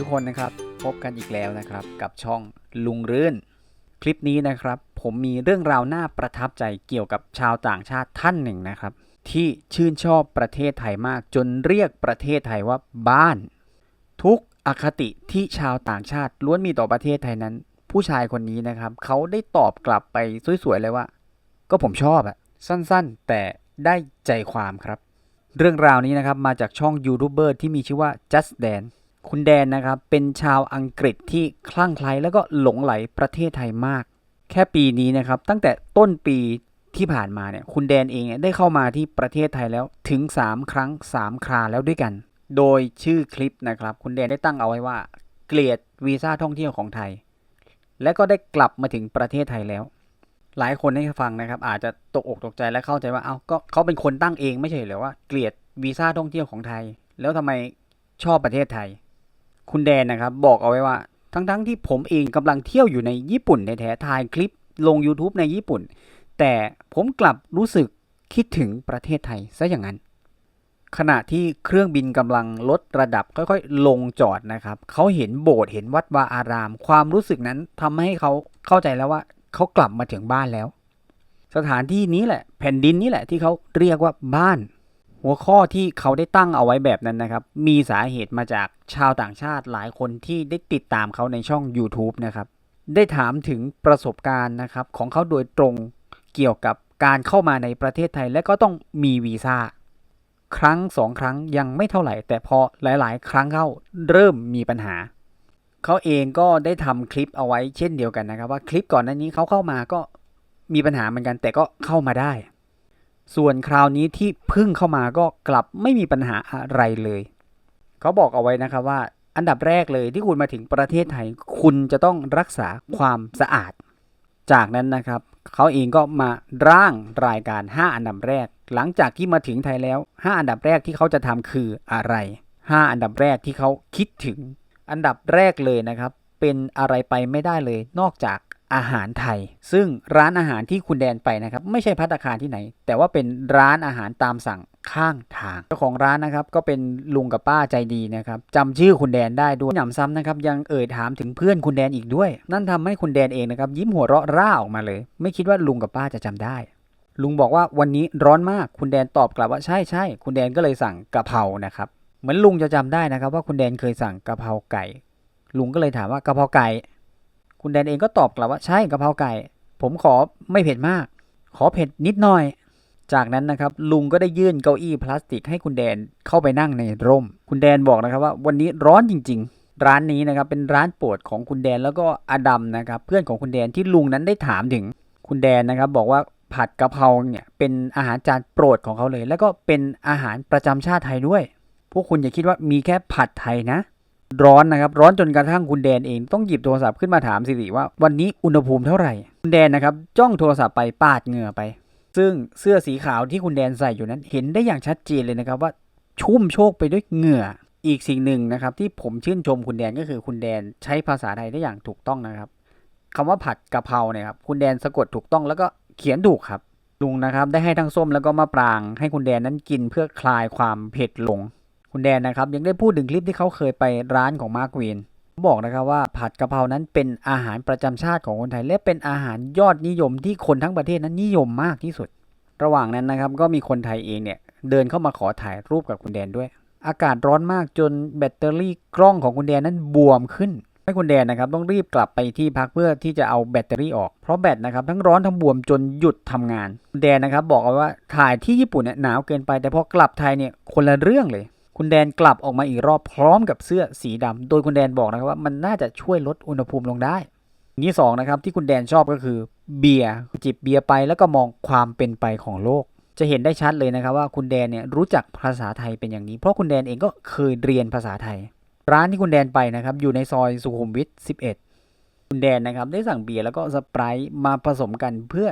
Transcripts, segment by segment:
ทุกคนนะครับพบกันอีกแล้วนะครับกับช่องลุงรื่น คลิปนี้นะครับ ผมมีเรื่องราวน่าประทับใจเกี่ยวกับชาวต่างชาติท่านหนึ่งนะครับ ที่ชื่นชอบประเทศไทยมากจนเรียกประเทศไทยว่าบ้าน ทุกอคติที่ชาวต่างชาติล้วนมีต่อประเทศไทยนั้น ผู้ชายคนนี้นะครับเขาได้ตอบกลับไปสวยๆเลยว่า ก็ผมชอบอะสั้นๆ แต่ได้ใจความครับ เรื่องราวนี้นะครับมาจากช่องยูทูบเบอร์ที่มีชื่อว่า Just Dan คุณแดนนะครับเป็นชาวอังกฤษที่คลั่งไคล้แล้วก็หลงไหลประเทศไทยมาก แค่ปีนี้นะครับตั้งแต่ต้นปีที่ผ่านมาเนี่ยคุณแดนเองเนี่ยได้เข้ามาที่ประเทศไทยแล้วถึง 3 ครั้ง 3 คราแล้วด้วยกัน โดยชื่อคลิปนะครับ คุณแดนได้ตั้งเอาไว้ว่า เกลียดวีซ่าท่องเที่ยวของไทย และก็ได้กลับมาถึงประเทศไทยแล้ว หลายคนได้ฟังนะครับ อาจจะตกอกตกใจและเข้าใจว่าเอาก็เขาเป็นคนตั้งเองไม่ใช่หรือว่าเกลียดวีซ่าท่องเที่ยวของไทย แล้วทำไมชอบประเทศไทย คุณแดนนะครับบอกเอาไว้ว่า ทั้งๆทที่ผมเองกำลังเที่ยวอยู่ในญี่ปุ่นแท้ๆถ่ายคลิปลง YouTube ในญี่ปุ่น แต่ผมกลับรู้สึกคิดถึงประเทศไทยซะอย่างนั้น ขณะที่เครื่องบินกำลังลดระดับค่อยๆ ลงจอดนะครับ เขาเห็นโบสถ์เห็นวัดวาอาราม ความรู้สึกนั้นทำให้เขาเข้าใจแล้วว่าเขากลับมาถึงบ้านแล้ว สถานที่นี้แหละ แผ่นดินนี้แหละที่เขาเรียกว่าบ้าน หัวข้อที่เขาได้ตั้งเอาไว้แบบนั้นนะครับ มีสาเหตุมาจากชาวต่างชาติหลายคนที่ได้ติดตามเขาในช่อง YouTube นะครับ ได้ถามถึงประสบการณ์นะครับของเขาโดยตรงเกี่ยวกับการเข้ามาในประเทศไทยและก็ต้องมีวีซ่าครั้งสองครั้งยังไม่เท่าไหร่ แต่พอหลาย ๆ ครั้งเข้าเริ่มมีปัญหา เขาเองก็ได้ทำคลิปเอาไว้เช่นเดียวกันนะครับ ว่าคลิปก่อนหน้านี้เขาเข้ามาก็มีปัญหาเหมือนกัน แต่ก็เข้ามาได้ ส่วนคราวนี้ที่พึ่งเข้ามาก็กลับไม่มีปัญหาอะไรเลยเขาบอกเอาไว้นะครับว่า อันดับแรกเลยที่คุณมาถึงประเทศไทย คุณจะต้องรักษาความสะอาด จากนั้นนะครับเขาเองก็มาร่างรายการ 5 อันดับแรก หลังจากที่มาถึงไทยแล้ว 5 อันดับแรกที่เขาจะทำคืออะไร 5 อันดับแรกที่เขาคิดถึง อันดับแรกเลยนะครับ เป็นอะไรไปไม่ได้เลย นอกจาก อาหารไทย ซึ่งร้านอาหารที่คุณแดนไปนะครับ ไม่ใช่พัตตาคารที่ไหน แต่ว่าเป็นร้านอาหารตามสั่งข้างทาง เจ้าของร้านนะครับก็เป็นลุงกับป้าใจดีนะครับจำชื่อคุณแดนได้ด้วยหนำซ้ำนะครับยังเอ่ยถามถึงเพื่อนคุณแดนอีกด้วย นั่นทำให้คุณแดนเองนะครับยิ้มหัวเราะร่าออกมาเลย ไม่คิดว่าลุงกับป้าจะจำได้ ลุงบอกว่าวันนี้ร้อนมากคุณแดนตอบกลับว่าใช่ใช่คุณแดนก็เลยสั่งกะเพรานะครับเหมือนลุงจะจำได้นะครับว่าคุณแดนเคยสั่งกะเพราไก่ ลุงก็เลยถามว่ากะเพราไก่ คุณแดนเองก็ตอบกลับว่าใช่กะเพราไก่ ผมขอไม่เผ็ดมาก ขอเผ็ดนิดหน่อย จากนั้นนะครับลุงก็ได้ยื่นเก้าอี้พลาสติกให้คุณแดนเข้าไปนั่งในร่ม คุณแดนบอกนะครับว่าวันนี้ร้อนจริง ๆ ร้านนี้นะครับเป็นร้านโปรดของคุณแดนแล้วก็อดัมนะครับเพื่อนของคุณแดนที่ลุงนั้นได้ถามถึงคุณแดนนะครับบอกว่าผัดกะเพราเนี่ยเป็นอาหารจานโปรดของเขาเลย แล้วก็เป็นอาหารประจำชาติไทยด้วย พวกคุณอย่าคิดว่ามีแค่ผัดไทยนะ ร้อนนะครับ ร้อนจนกระทั่งคุณแดนเองต้องหยิบโทรศัพท์ขึ้นมาถามสิริว่า วันนี้อุณหภูมิเท่าไหร่ คุณแดนนะครับจ้องโทรศัพท์ไปปาดเหงื่อไป ซึ่งเสื้อสีขาวที่คุณแดนใส่อยู่นั้น เห็นได้อย่างชัดเจนเลยนะครับว่าชุ่มโชกไปด้วยเหงื่อ อีกสิ่งหนึ่งนะครับที่ผมชื่นชมคุณแดนก็คือคุณแดนใช้ภาษาไทยได้อย่างถูกต้องนะครับคำว่าผัดกะเพราเนี่ยครับคุณแดนสะกดถูกต้องแล้วก็เขียนถูกครับลุงนะครับได้ให้ทั้งส้มแล้วก็มะปราง ให้คุณแดนนั้นกินเพื่อคลายความเผ็ดลง คุณแดนนะครับยังได้พูดถึงคลิปที่เขาเคยไปร้านของมาร์กวีนบอกนะครับว่าผัดกะเพรานั้นเป็นอาหารประจำชาติของคนไทย และเป็นอาหารยอดนิยมที่คนทั้งประเทศนั้นนิยมมากที่สุด ระหว่างนั้นนะครับก็มีคนไทยเองเนี่ยเดินเข้ามาขอถ่ายรูปกับคุณแดนด้วย อากาศร้อนมากจนแบตเตอรี่กล้องของคุณแดนนั้นบวมขึ้นให้คุณแดนนะครับต้องรีบกลับไปที่พักเพื่อที่จะเอาแบตเตอรี่ออกเพราะแบตนะครับทั้งร้อนทั้งบวมจนหยุดทำงานคุณแดนนะครับบอกเอาว่าถ่ายที่ญี่ปุ่นเนี่ยหนาวเกินไปแต่พอกลับไทยเนี่ยคนละเรื่องเลย คุณแดนกลับออกมาอีกรอบพร้อมกับเสื้อสีดำโดยคุณแดนบอกนะครับว่ามันน่าจะช่วยลดอุณหภูมิลงได้อย่างที่สองนะครับที่คุณแดนชอบก็คือเบียร์จิบเบียร์ไปแล้วก็มองความเป็นไปของโลก จะเห็นได้ชัดเลยนะครับว่าคุณแดนเนี่ยรู้จักภาษาไทยเป็นอย่างนี้ เพราะคุณแดนเองก็เคยเรียนภาษาไทย ร้านที่คุณแดนไปนะครับอยู่ในซอยสุขุมวิท 11 คุณแดนนะครับได้สั่งเบียร์แล้วก็สไปร์มาผสมกันเพื่อ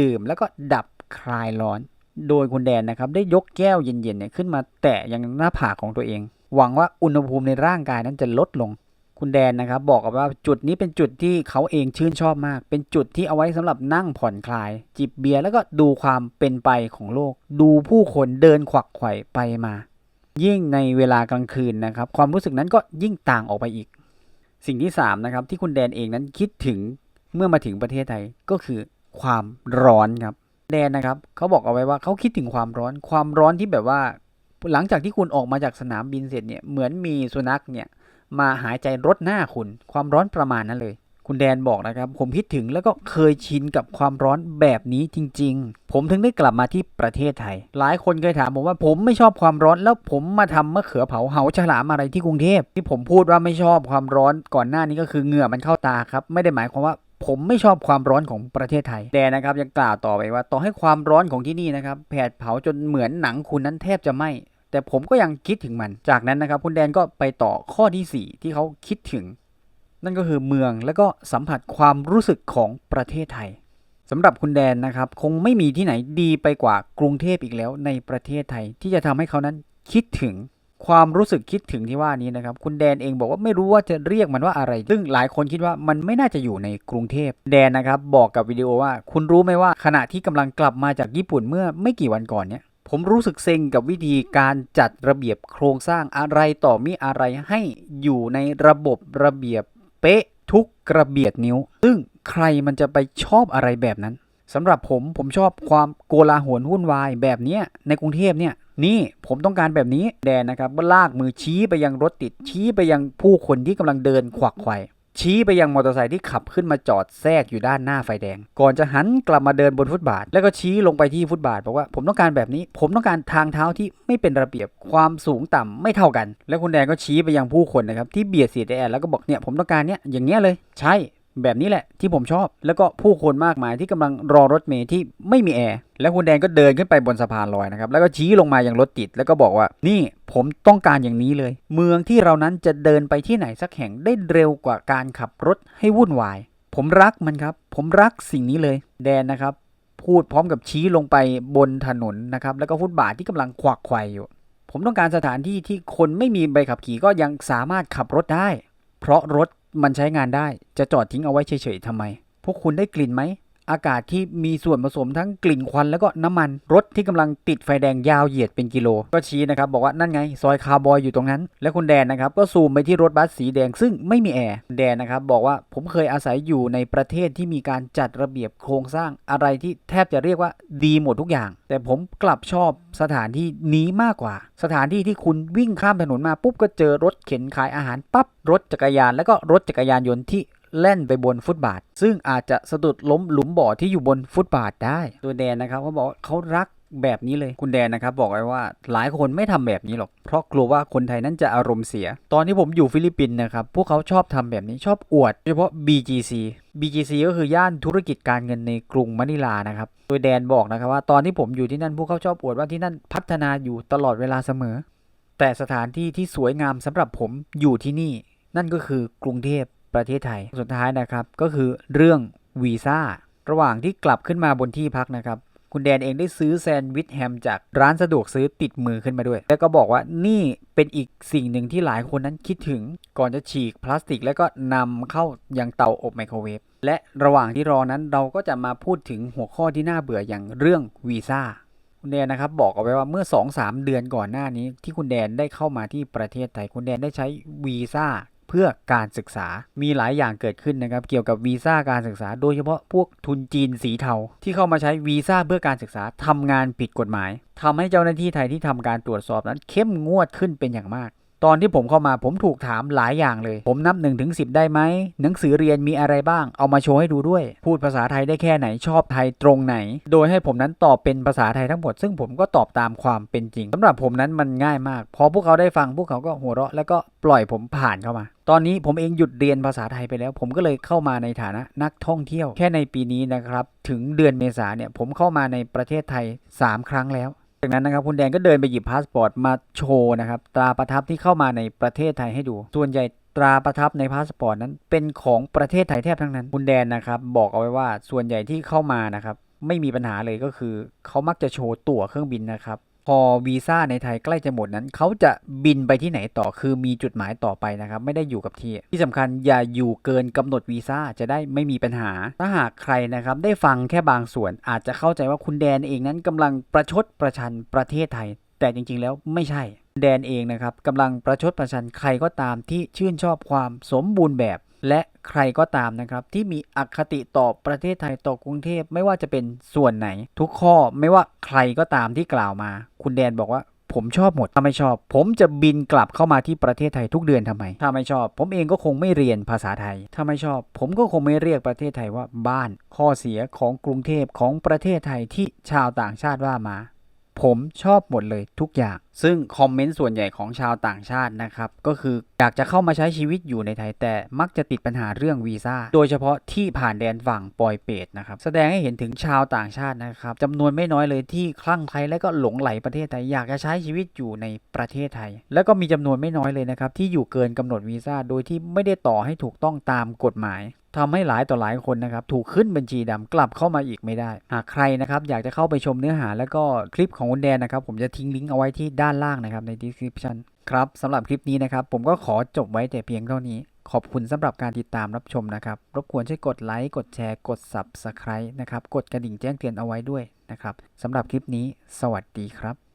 ดื่มแล้วก็ดับคลายร้อน โดยคุณแดนนะครับได้ยกแก้วเย็นๆเนี่ยขึ้นมาแตะยังหน้าผากของตัวเอง หวังว่าอุณหภูมิในร่างกายนั้นจะลดลง คุณแดนนะครับบอกกับว่าจุดนี้เป็นจุดที่เขาเองชื่นชอบมาก เป็นจุดที่เอาไว้สำหรับนั่งผ่อนคลาย จิบเบียร์แล้วก็ดูความเป็นไปของโลก ดูผู้คนเดินขวักไขว่ไปมา ยิ่งในเวลากลางคืนนะครับความรู้สึกนั้นก็ยิ่งต่างออกไปอีก สิ่งที่3นะครับที่คุณแดนเองนั้นคิดถึงเมื่อมาถึงประเทศไทยก็คือความร้อนครับ แดนนะครับเขาบอกเอาไว้ว่าเขาคิดถึงความร้อน ความร้อนที่แบบว่า หลังจากที่คุณออกมาจากสนามบินเสร็จเนี่ยเหมือนมีสุนัขเนี่ยมาหายใจรดหน้าคุณ ความร้อนประมาณนั้นเลย คุณแดนบอกนะครับ ผมคิดถึงแล้วก็เคยชินกับความร้อนแบบนี้จริง ๆ ผมถึงได้กลับมาที่ประเทศไทย หลายคนเคยถามผมว่าผมไม่ชอบความร้อนแล้วผมมาทำมะเขือเผาเหาฉลามอะไรที่กรุงเทพที่ผมพูดว่าไม่ชอบความร้อนก่อนหน้านี้ก็คือเหงื่อมันเข้าตาครับ ไม่ได้หมายความว่า ผมไม่ชอบความร้อนของประเทศไทยแดนนะครับยังกล่าวต่อไปว่าต่อให้ความร้อนของที่นี่นะครับแผดเผาจนเหมือนหนังคุณนั้นแทบจะไหม้แต่ผมก็ยังคิดถึงมัน จากนั้นนะครับคุณแดนก็ไปต่อข้อที่ 4 ที่เขาคิดถึง นั่นก็คือเมืองและก็สัมผัสความรู้สึกของประเทศไทยสำหรับคุณแดนนะครับ คงไม่มีที่ไหนดีไปกว่ากรุงเทพอีกแล้วในประเทศไทย ที่จะทำให้เขานั้นคิดถึง ความรู้สึกคิดถึงที่ว่านี้นะครับ คุณแดนเองบอกว่าไม่รู้ว่าจะเรียกมันว่าอะไร ซึ่งหลายคนคิดว่ามันไม่น่าจะอยู่ในกรุงเทพ แดนนะครับบอกกับวิดีโอว่า คุณรู้ไหมว่าขณะที่กำลังกลับมาจากญี่ปุ่นเมื่อไม่กี่วันก่อนเนี่ยผมรู้สึกเซ็งกับวิธีการจัดระเบียบโครงสร้างอะไรต่อมีอะไรให้อยู่ในระบบระเบียบเป๊ะทุกกระเบียดนิ้ว ซึ่งใครมันจะไปชอบอะไรแบบนั้นสำหรับผมผมชอบความโกลาหลวุ่นวายแบบนี้ในกรุงเทพเนี่ย นี่ผมต้องการแบบนี้แดนนะครับลากมือชี้ไปยังรถติด ชี้ไปยังผู้คนที่กำลังเดินขวักไขว่ชี้ไปยังมอเตอร์ไซค์ที่ขับขึ้นมาจอดแทรกอยู่ด้านหน้าไฟแดง ก่อนจะหันกลับมาเดินบนฟุตบาท แล้วก็ชี้ลงไปที่ฟุตบาทบอกว่าผมต้องการแบบนี้ ผมต้องการทางเท้าที่ไม่เป็นระเบียบความสูงต่ำไม่เท่ากัน แล้วคุณแดนก็ชี้ไปยังผู้คนนะครับที่เบียดเสียดแอร์แล้วก็บอกเนี่ยผมต้องการเนี้ยอย่างเงี้ยเลย ใช่ แบบนี้แหละที่ผมชอบ แล้วก็ผู้คนมากมายที่กำลังรอรถเมล์ที่ไม่มีแอร์แล้วคุณแดนก็เดินขึ้นไปบนสะพานลอยนะครับ แล้วก็ชี้ลงมาอยังรถติด แล้วก็บอกว่า นี่ผมต้องการอย่างนี้เลย เมืองที่เรานั้นจะเดินไปที่ไหนสักแห่งได้เร็วกว่าการขับรถให้วุ่นวาย ผมรักมันครับ ผมรักสิ่งนี้เลย แดนนะครับ พูดพร้อมกับชี้ลงไปบนถนนนะครับ แล้วก็ฟุตบาทที่กำลังขวักไขว่อยู่ ผมต้องการสถานที่ที่คนไม่มีใบขับขี่ก็ยังสามารถขับรถได้ เพราะรถ มันใช้งานได้จะจอดทิ้งเอาไว้เฉยๆทำไม พวกคุณได้กลิ่นไหม อากาศที่มีส่วนผสมทั้งกลิ่นควันแล้วก็น้ำมันรถที่กำลังติดไฟแดงยาวเหยียดเป็นกิโล ก็ชี้นะครับบอกว่านั่นไง ซอยคาร์บอยอยู่ตรงนั้น และคุณแดนนะครับก็ซูมไปที่รถบัสสีแดงซึ่งไม่มีแอร์แดนนะครับบอกว่าผมเคยอาศัยอยู่ในประเทศที่มีการจัดระเบียบโครงสร้างอะไรที่แทบจะเรียกว่าดีหมดทุกอย่าง แต่ผมกลับชอบสถานที่นี้มากกว่า สถานที่ที่คุณวิ่งข้ามถนนมาปุ๊บก็เจอรถเข็นขายอาหารปั๊บรถจักรยาน แล้วก็รถจักรยานยนต์ที่ แล่นไปบนฟุตบาท ซึ่งอาจจะสะดุดล้มหลุมบ่อที่อยู่บนฟุตบาทได้ ตัวแดนนะครับเขาบอกเขารักแบบนี้เลยคุณแดนนะครับบอกไว้ว่าหลายคนไม่ทำแบบนี้หรอก เพราะกลัวว่าคนไทยนั้นจะอารมณ์เสีย ตอนที่ผมอยู่ฟิลิปปินส์นะครับ พวกเขาชอบทำแบบนี้ชอบอวด เฉพาะ BGC BGC ก็คือย่านธุรกิจการเงินในกรุงมะนิลานะครับ โดยแดนบอกนะครับว่าตอนที่ผมอยู่ที่นั่นพวกเขาชอบอวดว่าที่นั่นพัฒนาอยู่ตลอดเวลาเสมอ แต่สถานที่ที่สวยงามสำหรับผมอยู่ที่นี่ นั่นก็คือกรุงเทพ ประเทศไทย สุดท้ายนะครับก็คือเรื่องวีซ่าระหว่างที่กลับขึ้นมาบนที่พักนะครับ คุณแดนเองได้ซื้อแซนด์วิชแฮมจากร้านสะดวกซื้อติดมือขึ้นมาด้วย แล้วก็บอกว่านี่เป็นอีกสิ่งหนึ่งที่หลายคนนั้นคิดถึงก่อนจะฉีกพลาสติก แล้วก็นำเข้ายังเตาอบไมโครเวฟและระหว่างที่รอนั้นเราก็จะมาพูดถึงหัวข้อที่น่าเบื่ออย่างเรื่องวีซ่าคุณแดนนะครับบอกเอาไว้ว่าเมื่อ 2-3 เดือนก่อนหน้านี้ ที่คุณแดนได้เข้ามาที่ประเทศไทยคุณแดนได้ใช้วีซ่า เพื่อการศึกษามีหลายอย่างเกิดขึ้นนะครับเกี่ยวกับวีซ่าการศึกษา โดยเฉพาะพวกทุนจีนสีเทา ที่เข้ามาใช้วีซ่าเพื่อการศึกษาทำงานผิดกฎหมายทำให้เจ้าหน้าที่ไทยที่ทำการตรวจสอบนั้นเข้มงวดขึ้นเป็นอย่างมาก ตอนที่ผมเข้ามาผมถูกถามหลายอย่างเลย ผมนับ1นถึงสิได้ไหม หนังสือเรียนมีอะไรบ้าง เอามาโชว์ให้ดูด้วย พูดภาษาไทยได้แค่ไหนชอบไทยตรงไหน โดยให้ผมนั้นตอบเป็นภาษาไทยทั้งหมด ซึ่งผมก็ตอบตามความเป็นจริงสำหรับผมนั้นมันง่ายมาก พอพวกเขาได้ฟังพวกเขาก็หัวเราะแล้วก็ปล่อยผมผ่านเข้ามา ตอนนี้ผมเองหยุดเรียนภาษาไทยไปแล้ว ผมก็เลยเข้ามาในฐานะนักท่องเที่ยว แค่ในปีนี้นะครับ ถึงเดือนเมษาเนี่ยผมเข้ามาในประเทศไทย 3 ครั้งแล้ว จากนั้นนะครับคุณแดงก็เดินไปหยิบพาสปอร์ตมาโชว์นะครับตราประทับที่เข้ามาในประเทศไทยให้ดู ส่วนใหญ่ตราประทับในพาสปอร์ตนั้นเป็นของประเทศไทยแทบทั้งนั้น คุณแดนนะครับบอกเอาไว้ว่าส่วนใหญ่ที่เข้ามานะครับไม่มีปัญหาเลยก็คือ เขามักจะโชว์ตั๋วเครื่องบินนะครับ พอวีซ่าในไทยใกล้จะหมดนั้น เขาจะบินไปที่ไหนต่อคือมีจุดหมายต่อไปนะครับ ไม่ได้อยู่กับที่ ที่สำคัญอย่าอยู่เกินกำหนดวีซ่าจะได้ไม่มีปัญหา ถ้าหากใครนะครับ ได้ฟังแค่บางส่วน อาจจะเข้าใจว่าคุณแดนเองนั้นกำลังประชดประชันประเทศไทย แต่จริง ๆ แล้วไม่ใช่ แดนเองนะครับกำลังประชดประชันใครก็ตามที่ชื่นชอบความสมบูรณ์แบบ และใครก็ตามนะครับที่มีอคติต่อประเทศไทยต่อกรุงเทพไม่ว่าจะเป็นส่วนไหน ทุกข้อไม่ว่าใครก็ตามที่กล่าวมา คุณแดนบอกว่าผมชอบหมด ถ้าไม่ชอบ ผมจะบินกลับเข้ามาที่ประเทศไทยทุกเดือนทำไม ถ้าไม่ชอบ ผมเองก็คงไม่เรียนภาษาไทย ถ้าไม่ชอบ ผมก็คงไม่เรียกประเทศไทยว่าบ้าน ข้อเสียของกรุงเทพของประเทศไทยที่ชาวต่างชาติว่ามา ผมชอบหมดเลยทุกอย่าง ซึ่งคอมเมนต์ส่วนใหญ่ของชาวต่างชาตินะครับ ก็คืออยากจะเข้ามาใช้ชีวิตอยู่ในไทยแต่มักจะติดปัญหาเรื่องวีซ่า โดยเฉพาะที่ผ่านแดนฝั่งปอยเปตนะครับ แสดงให้เห็นถึงชาวต่างชาตินะครับจำนวนไม่น้อยเลยที่คลั่งไคล้และก็หลงไหลประเทศไทยอยากจะใช้ชีวิตอยู่ในประเทศไทย แล้วก็มีจำนวนไม่น้อยเลยนะครับที่อยู่เกินกำหนดวีซ่าโดยที่ไม่ได้ต่อให้ถูกต้องตามกฎหมาย ทำให้หลายต่อหลายคนนะครับถูกขึ้นบัญชีดำกลับเข้ามาอีกไม่ได้ หากใครนะครับอยากจะเข้าไปชมเนื้อหาแล้วก็คลิปของคุณแดนนะครับผมจะทิ้งลิงก์เอาไว้ที่ด้านล่างนะครับใน description ครับสำหรับคลิปนี้นะครับผมก็ขอจบไว้แต่เพียงเท่านี้ ขอบคุณสำหรับการติดตามรับชมนะครับ รบกวนช่วยกดไลค์กดแชร์กด subscribe นะครับกดกระดิ่งแจ้งเตือนเอาไว้ด้วยนะครับสำหรับคลิปนี้ สวัสดีครับ